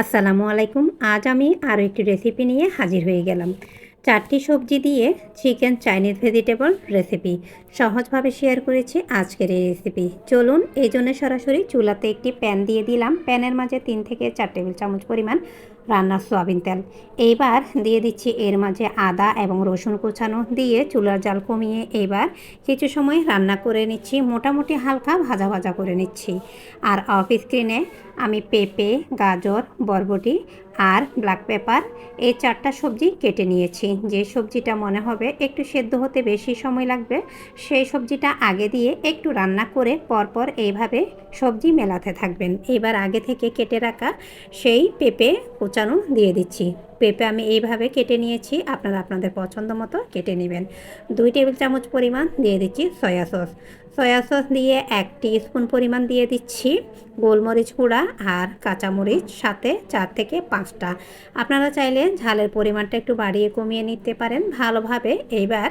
আসসালামু আলাইকুম। আজ আমি আরও একটি রেসিপি নিয়ে হাজির হয়ে গেলাম। চারটি সবজি দিয়ে চিকেন চাইনিজ ভেজিটেবল রেসিপি সহজভাবে শেয়ার করেছি আজকের এই রেসিপি চলুন, এই জন্য সরাসরি চুলাতে একটি প্যান দিয়ে দিলাম। প্যানের মাঝে তিন থেকে চার টেবিল চামচ পরিমাণ রান্নার সোয়াবিন তেল। এইবার দিয়ে দিচ্ছি এর মাঝে আদা এবং রসুন কুচানো দিয়ে চুলার জাল কমিয়ে এবার কিছু সময় রান্না করে নিচ্ছি। মোটামুটি হালকা ভাজা ভাজা করে নিচ্ছি। আর অফ স্ক্রিনে আমি পেঁপে, গাজর, বরবটি আর ব্ল্যাক পেপার এই চারটা সবজি কেটে নিয়েছি। যে সবজিটা মনে হবে একটু সেদ্ধ হতে বেশি সময় লাগবে, সেই সবজিটা আগে দিয়ে একটু রান্না করে পরপর এইভাবে সবজি মেলাতে থাকবেন। এবার আগে থেকে কেটে রাখা সেই পেঁপে কুচানো দিয়ে দিচ্ছি। পেঁপে আমি এইভাবে কেটে নিয়েছি, আপনারা আপনাদের পছন্দ মতো কেটে নেবেন। দুই টেবিল চামচ পরিমাণ দিয়ে দিচ্ছি সয়া সস। সয়া সস দিয়ে এক স্পুন পরিমাণ দিয়ে দিচ্ছি গোলমরিচ গুঁড়া আর কাঁচামরিচ সাথে চার থেকে পাঁচটা। আপনারা চাইলে ঝালের পরিমাণটা একটু বাড়িয়ে কমিয়ে নিতে পারেন ভালোভাবে। এইবার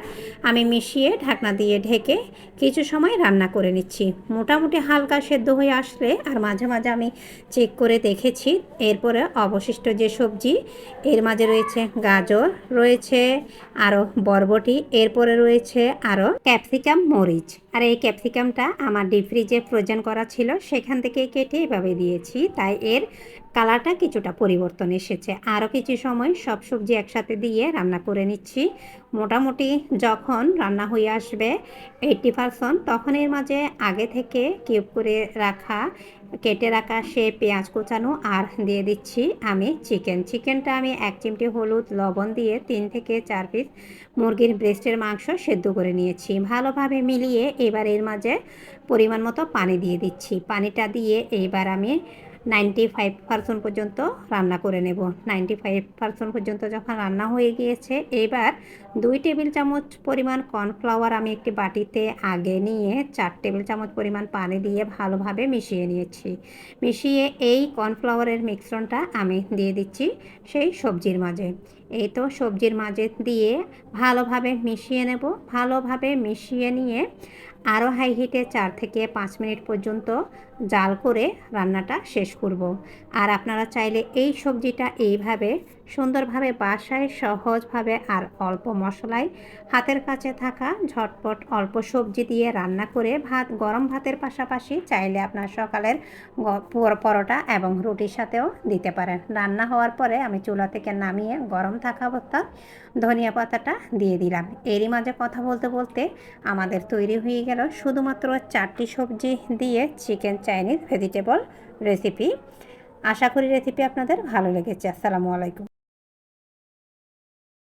আমি মিশিয়ে ঢাকনা দিয়ে ঢেকে কিছু সময় রান্না করে নিচ্ছি। মোটামুটি হালকা সেদ্ধ হয়ে আসলে আর মাঝে মাঝে আমি চেক করে দেখেছি, এরপরে অবশিষ্ট যে সবজি, এর মাঝে রয়েছে গাজর, রয়েছে আরও বরবটি, এরপরে রয়েছে আরও ক্যাপসিকাম মরিচ। আর এই ক্যাপসিকামটা আমার ডিপ ফ্রিজে ফ্রোজেন করা ছিল, সেখান থেকে কেটে এভাবে দিয়েছি। তাই এর কালারটা কিছুটা পরিবর্তন এসেছে। আরও কিছু সময় সব সবজি একসাথে দিয়ে রান্না করে নিচ্ছি। মোটামুটি যখন রান্না হয়ে আসবে এইটটি পারসেন্ট তখন এর মাঝে আগে থেকে কিউব করে রাখা কেটে রাখা সে পেঁয়াজ কোচানো আর দিয়ে দিচ্ছি আমি চিকেন। চিকেনটা আমি এক চিমটি হলুদ লবণ দিয়ে তিন থেকে চার পিস মুরগির ব্রেস্টের মাংস সেদ্ধ করে নিয়েছি। ভালোভাবে মিলিয়ে এবার এর মাঝে পরিমাণ মতো পানি দিয়ে দিচ্ছি। পানিটা দিয়ে এইবার আমি নাইনটি ফাইভ পার্সেন্ট পর্যন্ত রান্না করে নেব। নাইনটি ফাইভ পার্সেন্ট পর্যন্ত যখন রান্না হয়ে গিয়েছে, এবার দুই টেবিল চামচ পরিমাণ কর্নফ্লাওয়ার আমি একটি বাটিতে আগে নিয়ে চার টেবিল চামচ পরিমাণ পানি দিয়ে ভালোভাবে মিশিয়ে নিয়েছি। মিশিয়ে এই কর্নফ্লাওয়ারের মিশ্রণটা আমি দিয়ে দিচ্ছি সেই সবজির মাঝে। এই তো সবজির মাঝে দিয়ে ভালোভাবে মিশিয়ে নেব। ভালোভাবে মিশিয়ে নিয়ে আরও হাই হিটে চার থেকে পাঁচ মিনিট পর্যন্ত জাল করে রান্নাটা শেষ করব। আর আপনারা চাইলে এই সবজিটা এইভাবে সুন্দরভাবে বাসায় সহজভাবে আর অল্প মশলায় হাতের কাছে থাকা ঝটপট অল্প সবজি দিয়ে রান্না করে ভাত, গরম ভাতের পাশাপাশি চাইলে আপনার সকালের পরোটা এবং রুটির সাথেও দিতে পারেন রান্না হওয়ার পরে আমি চুলা থেকে নামিয়ে গরম থাকা অবস্থা ধনিয়া পাতাটা দিয়ে দিলাম এরই মাঝে কথা বলতে বলতে আমাদের তৈরি হয়ে গেল শুধুমাত্র চারটি সবজি দিয়ে চিকেন চাইনিজ ভেজিটেবল রেসিপি। আশা করি রেসিপি আপনাদের ভালো লেগেছে। আসসালামু আলাইকুম।